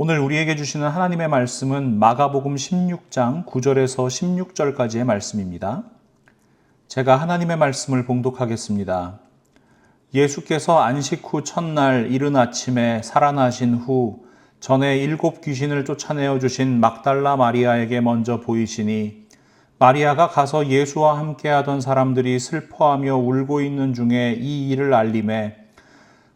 오늘 우리에게 주시는 하나님의 말씀은 마가복음 16장 9절에서 16절까지의 말씀입니다. 제가 하나님의 말씀을 봉독하겠습니다. 예수께서 안식 후 첫날 이른 아침에 살아나신 후 전에 일곱 귀신을 쫓아내어 주신 막달라 마리아에게 먼저 보이시니 마리아가 가서 예수와 함께하던 사람들이 슬퍼하며 울고 있는 중에 이 일을 알림해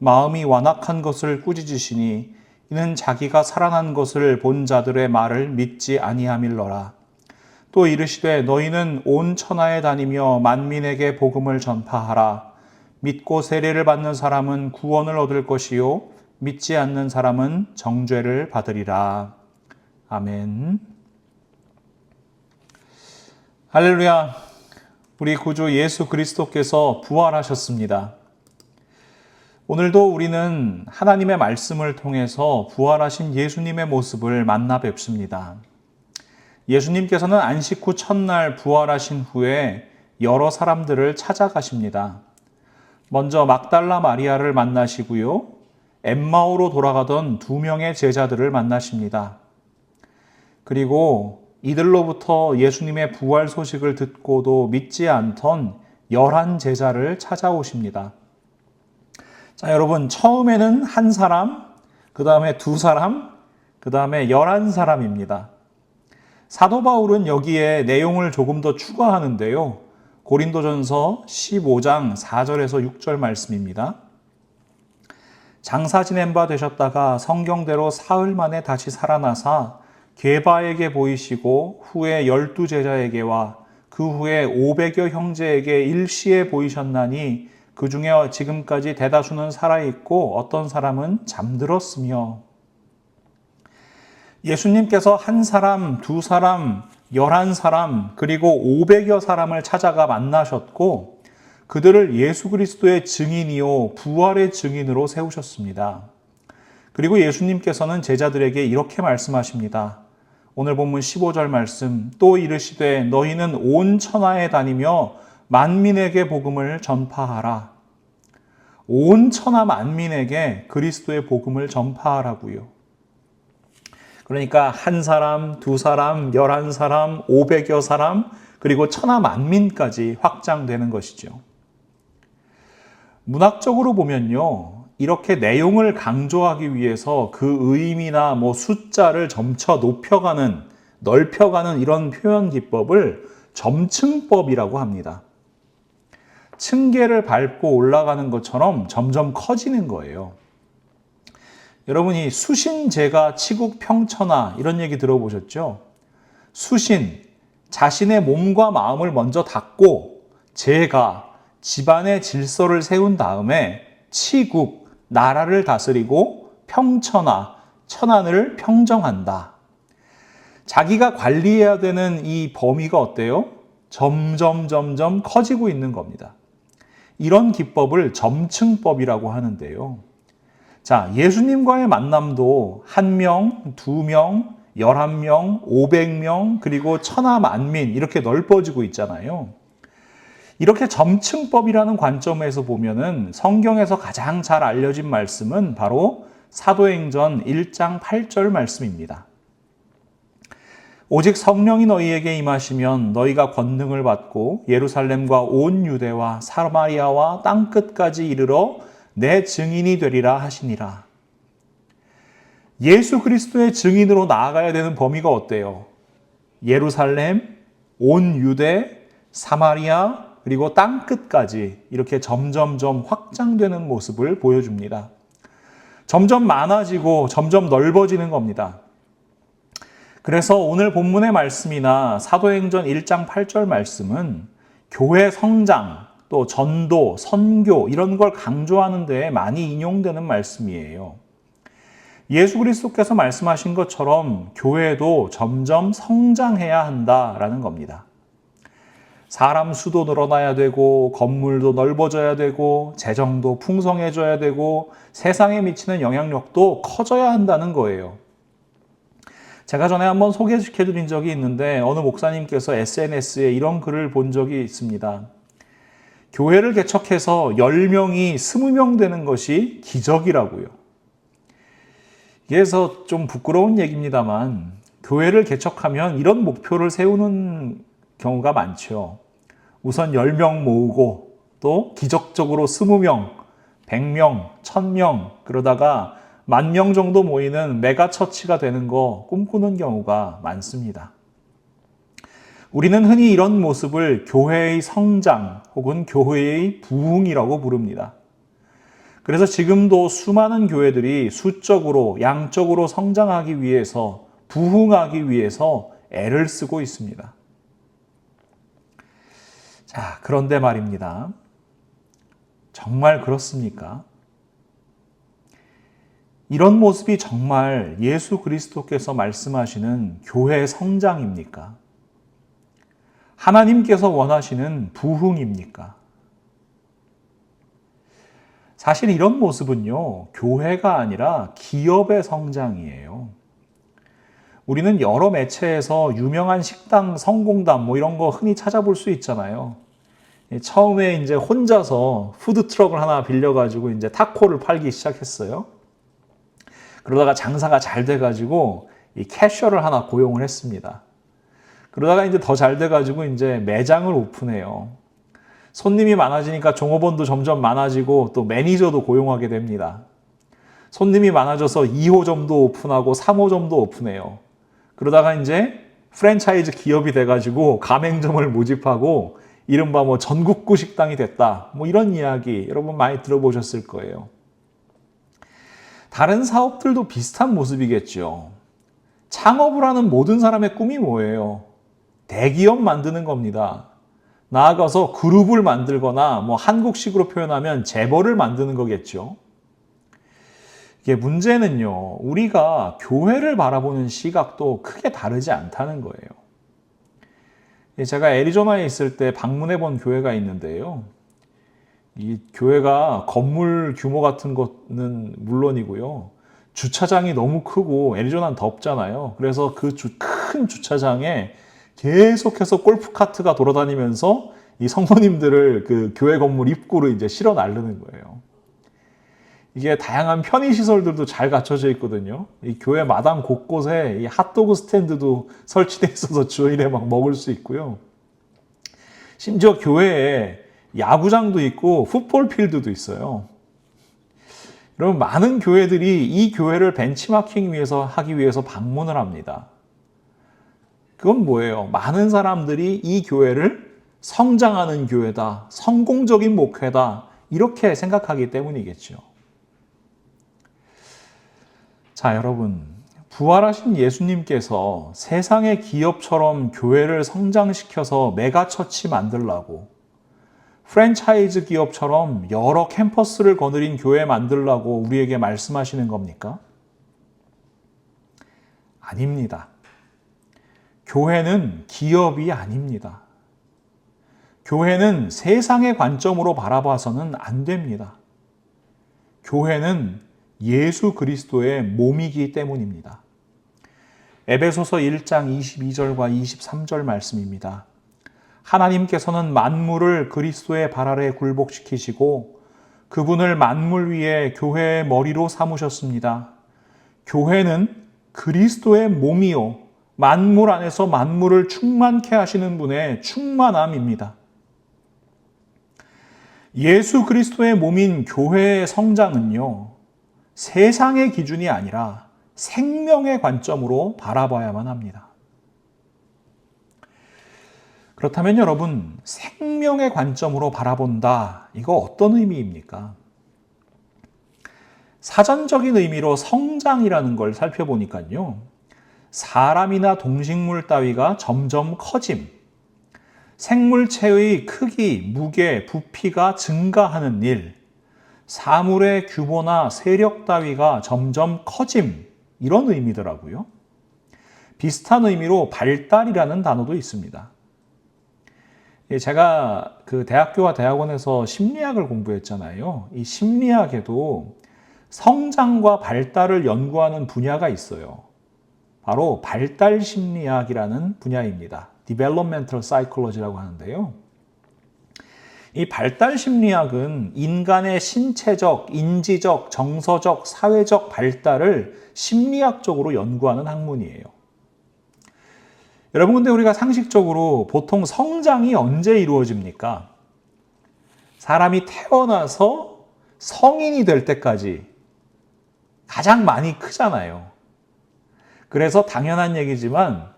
마음이 완악한 것을 꾸짖으시니 이는 자기가 살아난 것을 본 자들의 말을 믿지 아니함일러라. 또 이르시되 너희는 온 천하에 다니며 만민에게 복음을 전파하라. 믿고 세례를 받는 사람은 구원을 얻을 것이요 믿지 않는 사람은 정죄를 받으리라. 아멘. 할렐루야. 우리 구주 예수 그리스도께서 부활하셨습니다. 오늘도 우리는 하나님의 말씀을 통해서 부활하신 예수님의 모습을 만나 뵙습니다. 예수님께서는 안식 후 첫날 부활하신 후에 여러 사람들을 찾아가십니다. 먼저 막달라 마리아를 만나시고요. 엠마오로 돌아가던 두 명의 제자들을 만나십니다. 그리고 이들로부터 예수님의 부활 소식을 듣고도 믿지 않던 열한 제자를 찾아오십니다. 자, 여러분, 처음에는 한 사람, 그 다음에 두 사람, 그 다음에 열한 사람입니다. 사도 바울은 여기에 내용을 조금 더 추가하는데요. 고린도전서 15장 4절에서 6절 말씀입니다. 장사 지낸 바 되셨다가 성경대로 사흘 만에 다시 살아나사 게바에게 보이시고 후에 열두 제자에게와 그 후에 오백여 형제에게 일시에 보이셨나니 그 중에 지금까지 대다수는 살아있고 어떤 사람은 잠들었으며 예수님께서 한 사람, 두 사람, 열한 사람, 그리고 오백여 사람을 찾아가 만나셨고 그들을 예수 그리스도의 증인이요, 부활의 증인으로 세우셨습니다. 그리고 예수님께서는 제자들에게 이렇게 말씀하십니다. 오늘 본문 15절 말씀, 또 이르시되 너희는 온 천하에 다니며 만민에게 복음을 전파하라. 온 천하 만민에게 그리스도의 복음을 전파하라고요. 그러니까 한 사람, 두 사람, 열한 사람, 오백여 사람, 그리고 천하 만민까지 확장되는 것이죠. 문학적으로 보면요. 이렇게 내용을 강조하기 위해서 그 의미나 뭐 숫자를 점차 높여가는, 넓혀가는 이런 표현 기법을 점층법이라고 합니다. 층계를 밟고 올라가는 것처럼 점점 커지는 거예요. 여러분이 수신제가 치국 평천하 이런 얘기 들어보셨죠? 수신, 자신의 몸과 마음을 먼저 닫고 제가 집안의 질서를 세운 다음에 치국, 나라를 다스리고 평천하, 천안을 평정한다. 자기가 관리해야 되는 이 범위가 어때요? 점점 점점 커지고 있는 겁니다. 이런 기법을 점층법이라고 하는데요. 자, 예수님과의 만남도 한 명, 두 명, 열한 명, 오백 명, 그리고 천하 만민 이렇게 넓어지고 있잖아요. 이렇게 점층법이라는 관점에서 보면은 성경에서 가장 잘 알려진 말씀은 바로 사도행전 1장 8절 말씀입니다. 오직 성령이 너희에게 임하시면 너희가 권능을 받고 예루살렘과 온 유대와 사마리아와 땅 끝까지 이르러 내 증인이 되리라 하시니라. 예수 그리스도의 증인으로 나아가야 되는 범위가 어때요? 예루살렘, 온 유대, 사마리아, 그리고 땅 끝까지 이렇게 점점점 확장되는 모습을 보여줍니다. 점점 많아지고 점점 넓어지는 겁니다. 그래서 오늘 본문의 말씀이나 사도행전 1장 8절 말씀은 교회 성장, 또 전도, 선교 이런 걸 강조하는 데 많이 인용되는 말씀이에요. 예수 그리스도께서 말씀하신 것처럼 교회도 점점 성장해야 한다라는 겁니다. 사람 수도 늘어나야 되고 건물도 넓어져야 되고 재정도 풍성해져야 되고 세상에 미치는 영향력도 커져야 한다는 거예요. 제가 전에 한번 소개시켜 드린 적이 있는데 어느 목사님께서 SNS에 이런 글을 본 적이 있습니다. 교회를 개척해서 10명이 20명 되는 것이 기적이라고요. 그래서 좀 부끄러운 얘기입니다만 교회를 개척하면 이런 목표를 세우는 경우가 많죠. 우선 10명 모으고 또 기적적으로 20명, 100명, 1000명 그러다가 만 명 정도 모이는 메가처치가 되는 거 꿈꾸는 경우가 많습니다. 우리는 흔히 이런 모습을 교회의 성장 혹은 교회의 부흥이라고 부릅니다. 그래서 지금도 수많은 교회들이 수적으로, 양적으로 성장하기 위해서, 부흥하기 위해서 애를 쓰고 있습니다. 자, 그런데 말입니다. 정말 그렇습니까? 이런 모습이 정말 예수 그리스도께서 말씀하시는 교회 성장입니까? 하나님께서 원하시는 부흥입니까? 사실 이런 모습은요, 교회가 아니라 기업의 성장이에요. 우리는 여러 매체에서 유명한 식당 성공담 뭐 이런 거 흔히 찾아볼 수 있잖아요. 처음에 이제 혼자서 푸드 트럭을 하나 빌려가지고 이제 타코를 팔기 시작했어요. 그러다가 장사가 잘 돼가지고 이 캐셔를 하나 고용을 했습니다. 그러다가 이제 더 잘 돼가지고 이제 매장을 오픈해요. 손님이 많아지니까 종업원도 점점 많아지고 또 매니저도 고용하게 됩니다. 손님이 많아져서 2호점도 오픈하고 3호점도 오픈해요. 그러다가 이제 프랜차이즈 기업이 돼가지고 가맹점을 모집하고 이른바 뭐 전국구 식당이 됐다. 뭐 이런 이야기 여러분 많이 들어보셨을 거예요. 다른 사업들도 비슷한 모습이겠죠. 창업을 하는 모든 사람의 꿈이 뭐예요? 대기업 만드는 겁니다. 나아가서 그룹을 만들거나 뭐 한국식으로 표현하면 재벌을 만드는 거겠죠. 이게 문제는요, 우리가 교회를 바라보는 시각도 크게 다르지 않다는 거예요. 제가 애리조나에 있을 때 방문해 본 교회가 있는데요. 이 교회가 건물 규모 같은 것은 물론이고요. 주차장이 너무 크고 애리조나는 덥잖아요. 그래서 그 큰 주차장에 계속해서 골프 카트가 돌아다니면서 이 성도님들을 그 교회 건물 입구로 이제 실어 나르는 거예요. 이게 다양한 편의 시설들도 잘 갖춰져 있거든요. 이 교회 마당 곳곳에 이 핫도그 스탠드도 설치돼 있어서 주일에 막 먹을 수 있고요. 심지어 교회에 야구장도 있고 풋볼 필드도 있어요. 여러분 많은 교회들이 이 교회를 벤치마킹 위해서 하기 위해서 방문을 합니다. 그건 뭐예요? 많은 사람들이 이 교회를 성장하는 교회다, 성공적인 목회다, 이렇게 생각하기 때문이겠죠. 자, 여러분. 부활하신 예수님께서 세상의 기업처럼 교회를 성장시켜서 메가처치 만들라고 프랜차이즈 기업처럼 여러 캠퍼스를 거느린 교회 만들라고 우리에게 말씀하시는 겁니까? 아닙니다. 교회는 기업이 아닙니다. 교회는 세상의 관점으로 바라봐서는 안 됩니다. 교회는 예수 그리스도의 몸이기 때문입니다. 에베소서 1장 22절과 23절 말씀입니다. 하나님께서는 만물을 그리스도의 발 아래 굴복시키시고 그분을 만물 위에 교회의 머리로 삼으셨습니다. 교회는 그리스도의 몸이요 만물 안에서 만물을 충만케 하시는 분의 충만함입니다. 예수 그리스도의 몸인 교회의 성장은요, 세상의 기준이 아니라 생명의 관점으로 바라봐야만 합니다. 그렇다면 여러분, 생명의 관점으로 바라본다. 이거 어떤 의미입니까? 사전적인 의미로 성장이라는 걸 살펴보니까요. 사람이나 동식물 따위가 점점 커짐, 생물체의 크기, 무게, 부피가 증가하는 일, 사물의 규모나 세력 따위가 점점 커짐, 이런 의미더라고요. 비슷한 의미로 발달이라는 단어도 있습니다. 예, 제가 그 대학교와 대학원에서 심리학을 공부했잖아요. 이 심리학에도 성장과 발달을 연구하는 분야가 있어요. 바로 발달 심리학이라는 분야입니다. Developmental Psychology라고 하는데요. 이 발달 심리학은 인간의 신체적, 인지적, 정서적, 사회적 발달을 심리학적으로 연구하는 학문이에요. 여러분, 근데 우리가 상식적으로 보통 성장이 언제 이루어집니까? 사람이 태어나서 성인이 될 때까지 가장 많이 크잖아요. 그래서 당연한 얘기지만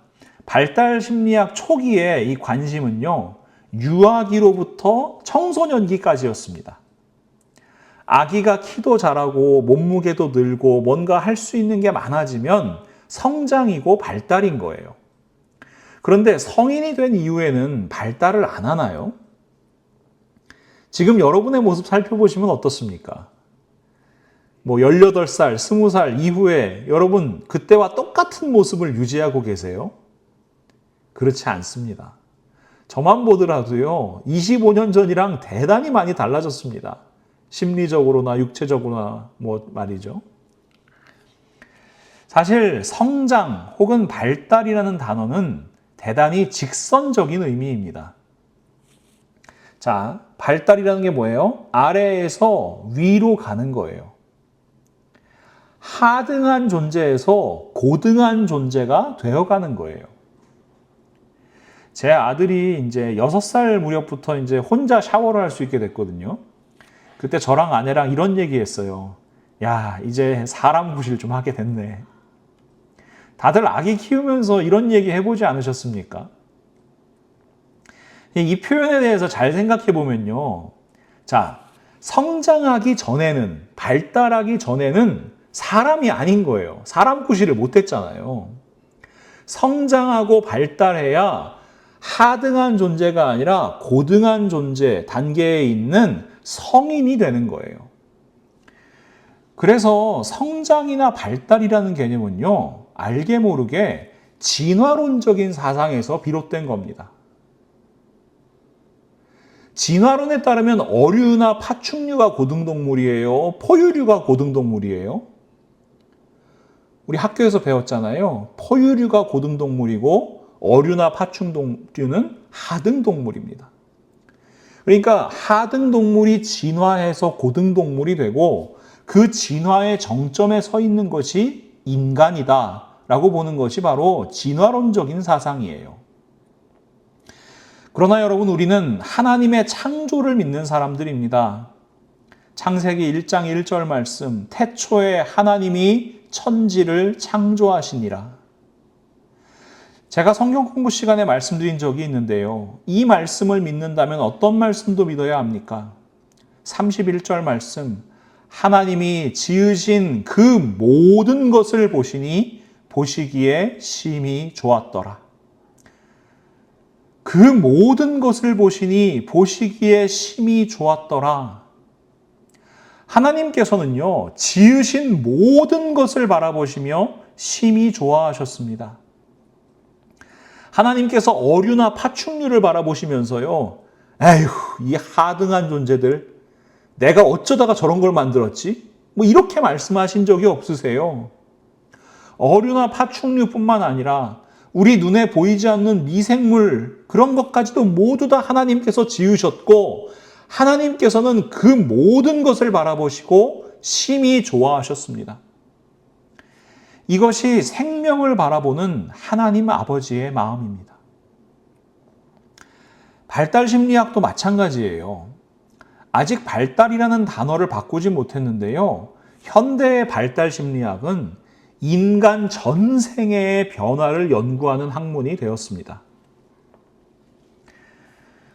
발달 심리학 초기에 이 관심은요, 유아기로부터 청소년기까지였습니다. 아기가 키도 자라고 몸무게도 늘고 뭔가 할 수 있는 게 많아지면 성장이고 발달인 거예요. 그런데 성인이 된 이후에는 발달을 안 하나요? 지금 여러분의 모습 살펴보시면 어떻습니까? 뭐 18살, 20살 이후에 여러분 그때와 똑같은 모습을 유지하고 계세요? 그렇지 않습니다. 저만 보더라도요, 25년 전이랑 대단히 많이 달라졌습니다. 심리적으로나 육체적으로나 뭐 말이죠. 사실 성장 혹은 발달이라는 단어는 대단히 직선적인 의미입니다. 자, 발달이라는 게 뭐예요? 아래에서 위로 가는 거예요. 하등한 존재에서 고등한 존재가 되어가는 거예요. 제 아들이 이제 6살 무렵부터 이제 혼자 샤워를 할 수 있게 됐거든요. 그때 저랑 아내랑 이런 얘기 했어요. 야, 이제 사람 구실 좀 하게 됐네. 다들 아기 키우면서 이런 얘기 해보지 않으셨습니까? 이 표현에 대해서 잘 생각해 보면요. 자, 성장하기 전에는, 발달하기 전에는 사람이 아닌 거예요. 사람 구실을 못 했잖아요. 성장하고 발달해야 하등한 존재가 아니라 고등한 존재 단계에 있는 성인이 되는 거예요. 그래서 성장이나 발달이라는 개념은요, 알게 모르게 진화론적인 사상에서 비롯된 겁니다. 진화론에 따르면 어류나 파충류가 고등동물이에요. 포유류가 고등동물이에요. 우리 학교에서 배웠잖아요. 포유류가 고등동물이고 어류나 파충류는 하등동물입니다. 그러니까 하등동물이 진화해서 고등동물이 되고 그 진화의 정점에 서 있는 것이 인간이다 라고 보는 것이 바로 진화론적인 사상이에요. 그러나 여러분 우리는 하나님의 창조를 믿는 사람들입니다. 창세기 1장 1절 말씀 태초에 하나님이 천지를 창조하시니라. 제가 성경 공부 시간에 말씀드린 적이 있는데요. 이 말씀을 믿는다면 어떤 말씀도 믿어야 합니까? 31절 말씀. 하나님이 지으신 그 모든 것을 보시니 보시기에 심히 좋았더라. 그 모든 것을 보시니 보시기에 심히 좋았더라. 하나님께서는요, 지으신 모든 것을 바라보시며 심히 좋아하셨습니다. 하나님께서 어류나 파충류를 바라보시면서요, 에휴, 이 하등한 존재들, 내가 어쩌다가 저런 걸 만들었지? 뭐 이렇게 말씀하신 적이 없으세요. 어류나 파충류뿐만 아니라 우리 눈에 보이지 않는 미생물 그런 것까지도 모두 다 하나님께서 지으셨고 하나님께서는 그 모든 것을 바라보시고 심히 좋아하셨습니다. 이것이 생명을 바라보는 하나님 아버지의 마음입니다. 발달 심리학도 마찬가지예요. 아직 발달이라는 단어를 바꾸지 못했는데요. 현대의 발달 심리학은 인간 전생의 변화를 연구하는 학문이 되었습니다.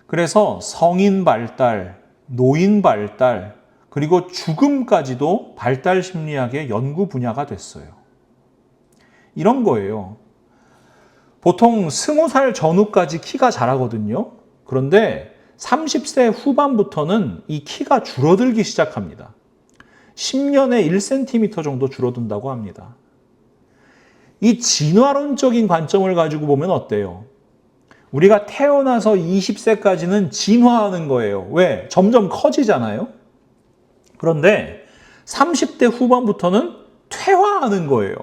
그래서 성인 발달, 노인 발달, 그리고 죽음까지도 발달 심리학의 연구 분야가 됐어요. 이런 거예요. 보통 20살 전후까지 키가 자라거든요. 그런데 30세 후반부터는 이 키가 줄어들기 시작합니다. 10년에 1cm 정도 줄어든다고 합니다. 이 진화론적인 관점을 가지고 보면 어때요? 우리가 태어나서 20세까지는 진화하는 거예요. 왜? 점점 커지잖아요. 그런데 30대 후반부터는 퇴화하는 거예요.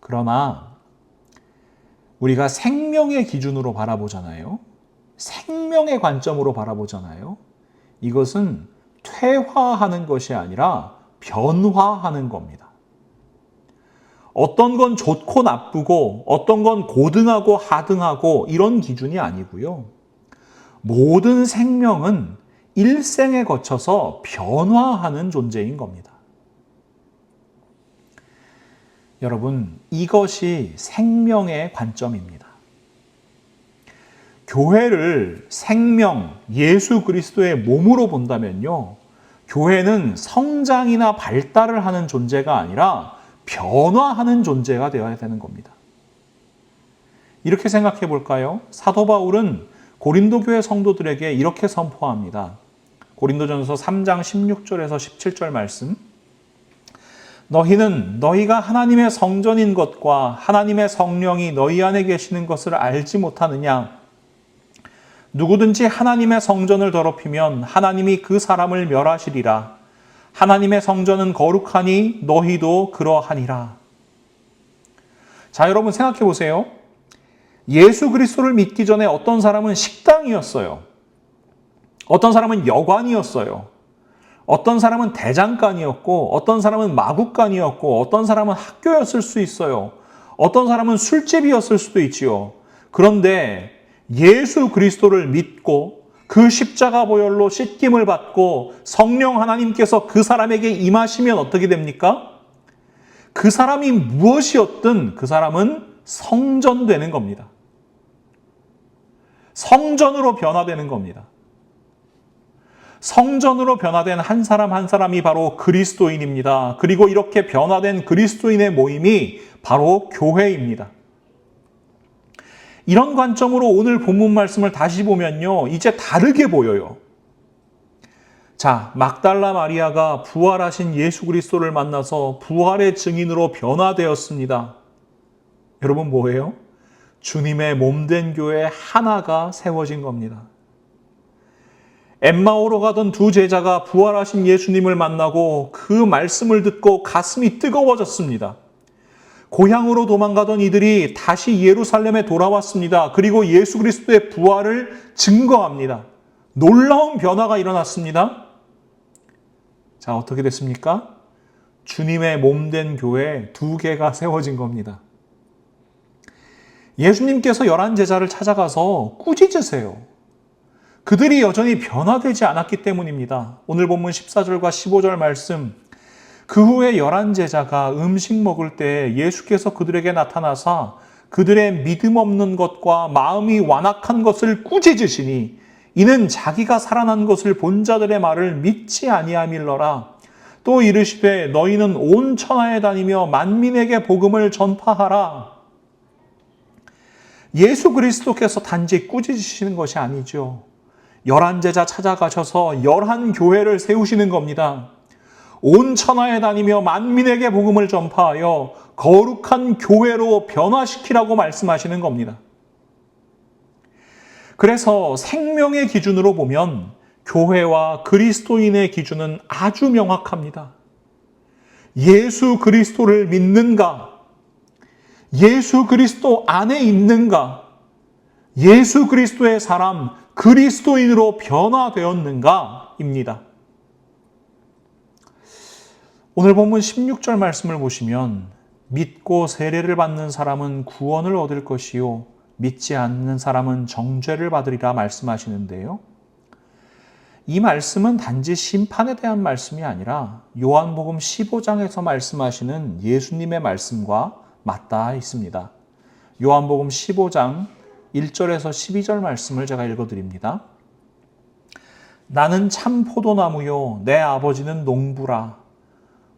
그러나 우리가 생명의 기준으로 바라보잖아요. 생명의 관점으로 바라보잖아요. 이것은 퇴화하는 것이 아니라 변화하는 겁니다. 어떤 건 좋고 나쁘고 어떤 건 고등하고 하등하고 이런 기준이 아니고요. 모든 생명은 일생에 거쳐서 변화하는 존재인 겁니다. 여러분, 이것이 생명의 관점입니다. 교회를 생명, 예수 그리스도의 몸으로 본다면요. 교회는 성장이나 발달을 하는 존재가 아니라 변화하는 존재가 되어야 되는 겁니다. 이렇게 생각해 볼까요? 사도 바울은 고린도 교회 성도들에게 이렇게 선포합니다. 고린도전서 3장 16절에서 17절 말씀. 너희는 너희가 하나님의 성전인 것과 하나님의 성령이 너희 안에 계시는 것을 알지 못하느냐? 누구든지 하나님의 성전을 더럽히면 하나님이 그 사람을 멸하시리라. 하나님의 성전은 거룩하니 너희도 그러하니라. 자, 여러분 생각해 보세요. 예수 그리스도를 믿기 전에 어떤 사람은 식당이었어요. 어떤 사람은 여관이었어요. 어떤 사람은 대장간이었고, 어떤 사람은 마국간이었고, 어떤 사람은 학교였을 수 있어요. 어떤 사람은 술집이었을 수도 있지요. 그런데 예수 그리스도를 믿고 그 십자가 보혈로 씻김을 받고 성령 하나님께서 그 사람에게 임하시면 어떻게 됩니까? 그 사람이 무엇이었든 그 사람은 성전되는 겁니다. 성전으로 변화되는 겁니다. 성전으로 변화된 한 사람 한 사람이 바로 그리스도인입니다. 그리고 이렇게 변화된 그리스도인의 모임이 바로 교회입니다. 이런 관점으로 오늘 본문 말씀을 다시 보면요. 이제 다르게 보여요. 자, 막달라 마리아가 부활하신 예수 그리스도를 만나서 부활의 증인으로 변화되었습니다. 여러분 뭐예요? 주님의 몸된 교회 하나가 세워진 겁니다. 엠마오로 가던 두 제자가 부활하신 예수님을 만나고 그 말씀을 듣고 가슴이 뜨거워졌습니다. 고향으로 도망가던 이들이 다시 예루살렘에 돌아왔습니다. 그리고 예수 그리스도의 부활을 증거합니다. 놀라운 변화가 일어났습니다. 자, 어떻게 됐습니까? 주님의 몸된 교회 두 개가 세워진 겁니다. 예수님께서 열한 제자를 찾아가서 꾸짖으세요. 그들이 여전히 변화되지 않았기 때문입니다. 오늘 본문 14절과 15절 말씀 그 후에 열한 제자가 음식 먹을 때 예수께서 그들에게 나타나사 그들의 믿음 없는 것과 마음이 완악한 것을 꾸짖으시니 이는 자기가 살아난 것을 본 자들의 말을 믿지 아니함일러라. 또 이르시되 너희는 온 천하에 다니며 만민에게 복음을 전파하라. 예수 그리스도께서 단지 꾸짖으시는 것이 아니죠. 열한 제자 찾아가셔서 열한 교회를 세우시는 겁니다. 온 천하에 다니며 만민에게 복음을 전파하여 거룩한 교회로 변화시키라고 말씀하시는 겁니다. 그래서 생명의 기준으로 보면 교회와 그리스도인의 기준은 아주 명확합니다. 예수 그리스도를 믿는가? 예수 그리스도 안에 있는가? 예수 그리스도의 사람, 그리스도인으로 변화되었는가? 입니다. 오늘 본문 16절 말씀을 보시면 믿고 세례를 받는 사람은 구원을 얻을 것이요 믿지 않는 사람은 정죄를 받으리라 말씀하시는데요. 이 말씀은 단지 심판에 대한 말씀이 아니라 요한복음 15장에서 말씀하시는 예수님의 말씀과 맞닿아 있습니다. 요한복음 15장 1절에서 12절 말씀을 제가 읽어 드립니다. 나는 참 포도나무요 내 아버지는 농부라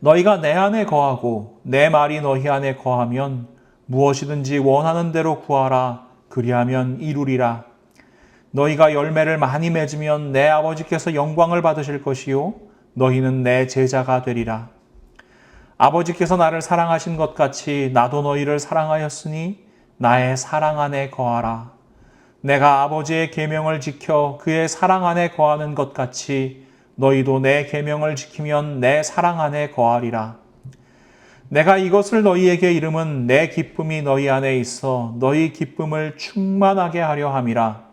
너희가 내 안에 거하고 내 말이 너희 안에 거하면 무엇이든지 원하는 대로 구하라. 그리하면 이루리라. 너희가 열매를 많이 맺으면 내 아버지께서 영광을 받으실 것이요. 너희는 내 제자가 되리라. 아버지께서 나를 사랑하신 것 같이 나도 너희를 사랑하였으니 나의 사랑 안에 거하라. 내가 아버지의 계명을 지켜 그의 사랑 안에 거하는 것 같이 너희도 내 계명을 지키면 내 사랑 안에 거하리라. 내가 이것을 너희에게 이름은 내 기쁨이 너희 안에 있어 너희 기쁨을 충만하게 하려 함이라.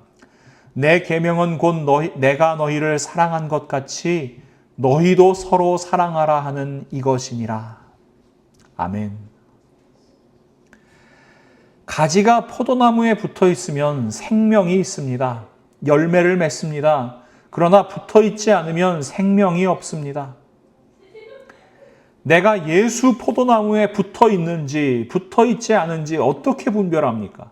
내 계명은 곧 너희, 내가 너희를 사랑한 것 같이 너희도 서로 사랑하라 하는 이것이니라. 아멘. 가지가 포도나무에 붙어 있으면 생명이 있습니다. 열매를 맺습니다. 그러나 붙어 있지 않으면 생명이 없습니다. 내가 예수 포도나무에 붙어 있는지 붙어 있지 않은지 어떻게 분별합니까?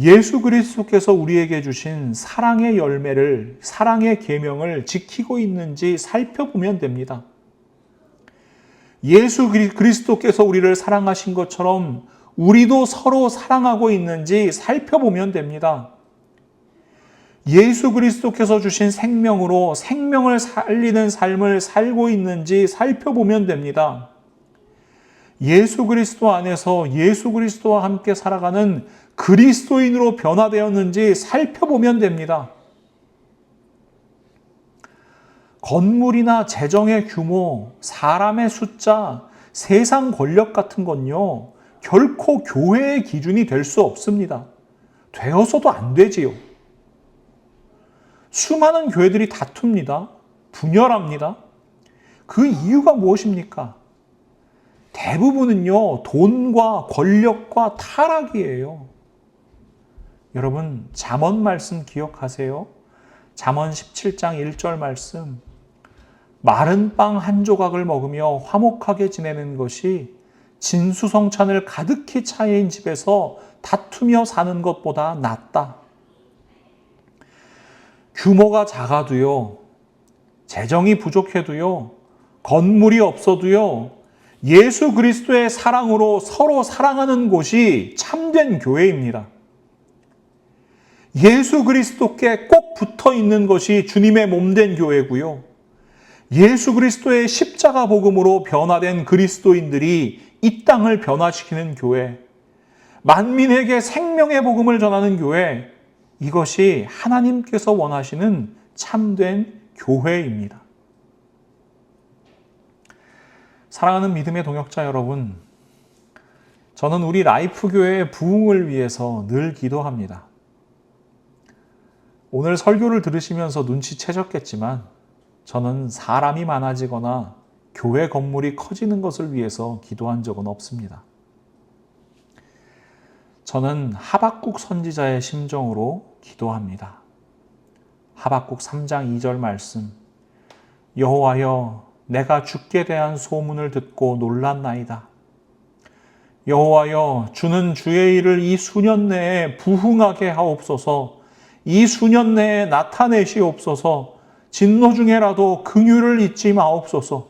예수 그리스도께서 우리에게 주신 사랑의 열매를 사랑의 계명을 지키고 있는지 살펴보면 됩니다. 예수 그리스도께서 우리를 사랑하신 것처럼 우리도 서로 사랑하고 있는지 살펴보면 됩니다. 예수 그리스도께서 주신 생명으로 생명을 살리는 삶을 살고 있는지 살펴보면 됩니다. 예수 그리스도 안에서 예수 그리스도와 함께 살아가는 그리스도인으로 변화되었는지 살펴보면 됩니다. 건물이나 재정의 규모, 사람의 숫자, 세상 권력 같은 건요, 결코 교회의 기준이 될 수 없습니다. 되어서도 안 되지요. 수많은 교회들이 다툽니다. 분열합니다. 그 이유가 무엇입니까? 대부분은요, 돈과 권력과 타락이에요. 여러분, 잠언 말씀 기억하세요? 잠언 17장 1절 말씀. 마른 빵 한 조각을 먹으며 화목하게 지내는 것이 진수성찬을 가득히 차인 집에서 다투며 사는 것보다 낫다. 규모가 작아도요, 재정이 부족해도요, 건물이 없어도요, 예수 그리스도의 사랑으로 서로 사랑하는 곳이 참된 교회입니다. 예수 그리스도께 꼭 붙어 있는 것이 주님의 몸된 교회고요. 예수 그리스도의 십자가 복음으로 변화된 그리스도인들이 이 땅을 변화시키는 교회, 만민에게 생명의 복음을 전하는 교회, 이것이 하나님께서 원하시는 참된 교회입니다. 사랑하는 믿음의 동역자 여러분, 저는 우리 라이프 교회의 부흥을 위해서 늘 기도합니다. 오늘 설교를 들으시면서 눈치채셨겠지만 저는 사람이 많아지거나 교회 건물이 커지는 것을 위해서 기도한 적은 없습니다. 저는 하박국 선지자의 심정으로 기도합니다. 하박국 3장 2절 말씀. 여호와여 내가 죽게 대한 소문을 듣고 놀랐나이다. 여호와여 주는 주의 일을 이 수년 내에 부흥하게 하옵소서. 이 수년 내에 나타내시옵소서. 진노 중에라도 긍휼을 잊지 마옵소서.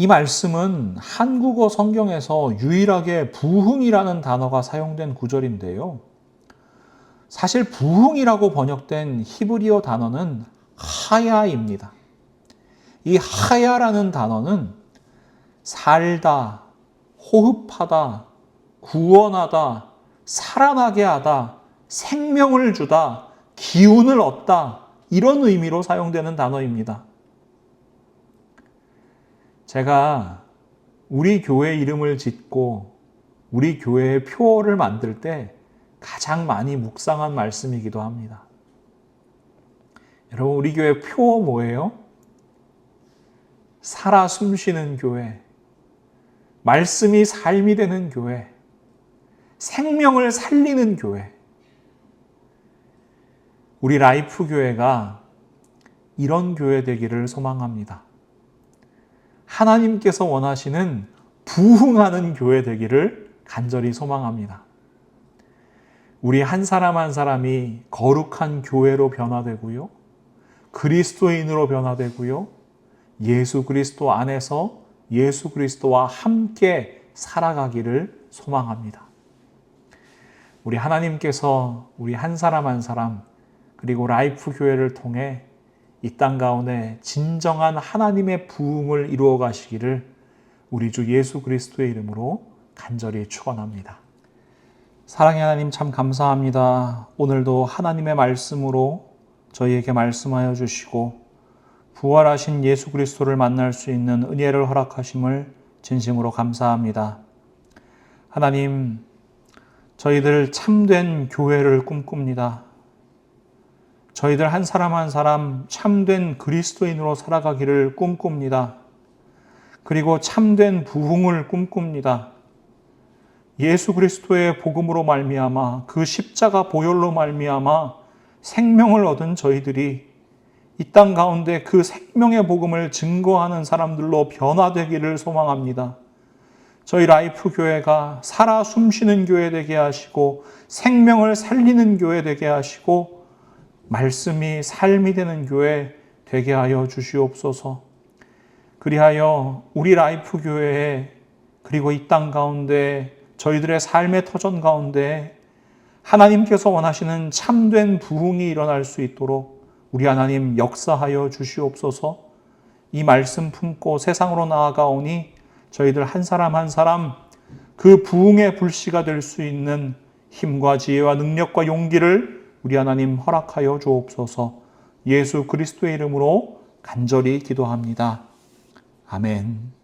이 말씀은 한국어 성경에서 유일하게 부흥이라는 단어가 사용된 구절인데요. 사실 부흥이라고 번역된 히브리어 단어는 하야입니다. 이 하야라는 단어는 살다, 호흡하다, 구원하다, 살아나게 하다, 생명을 주다, 기운을 얻다, 이런 의미로 사용되는 단어입니다. 제가 우리 교회 이름을 짓고 우리 교회의 표어를 만들 때 가장 많이 묵상한 말씀이기도 합니다. 여러분, 우리 교회 표어 뭐예요? 살아 숨쉬는 교회, 말씀이 삶이 되는 교회, 생명을 살리는 교회. 우리 라이프 교회가 이런 교회 되기를 소망합니다. 하나님께서 원하시는 부흥하는 교회 되기를 간절히 소망합니다. 우리 한 사람 한 사람이 거룩한 교회로 변화되고요. 그리스도인으로 변화되고요. 예수 그리스도 안에서 예수 그리스도와 함께 살아가기를 소망합니다. 우리 하나님께서 우리 한 사람 한 사람 그리고 라이프 교회를 통해 이 땅 가운데 진정한 하나님의 부흥을 이루어 가시기를 우리 주 예수 그리스도의 이름으로 간절히 축원합니다. 사랑의 하나님 참 감사합니다. 오늘도 하나님의 말씀으로 저희에게 말씀하여 주시고 부활하신 예수 그리스도를 만날 수 있는 은혜를 허락하심을 진심으로 감사합니다. 하나님, 저희들 참된 교회를 꿈꿉니다. 저희들 한 사람 한 사람 참된 그리스도인으로 살아가기를 꿈꿉니다. 그리고 참된 부흥을 꿈꿉니다. 예수 그리스도의 복음으로 말미암아 그 십자가 보혈로 말미암아 생명을 얻은 저희들이 이 땅 가운데 그 생명의 복음을 증거하는 사람들로 변화되기를 소망합니다. 저희 라이프 교회가 살아 숨쉬는 교회 되게 하시고 생명을 살리는 교회 되게 하시고 말씀이 삶이 되는 교회 되게 하여 주시옵소서. 그리하여 우리 라이프 교회에 그리고 이 땅 가운데 저희들의 삶의 터전 가운데 하나님께서 원하시는 참된 부흥이 일어날 수 있도록 우리 하나님 역사하여 주시옵소서. 이 말씀 품고 세상으로 나아가오니 저희들 한 사람 한 사람 그 부흥의 불씨가 될 수 있는 힘과 지혜와 능력과 용기를 우리 하나님 허락하여 주옵소서. 예수 그리스도의 이름으로 간절히 기도합니다. 아멘.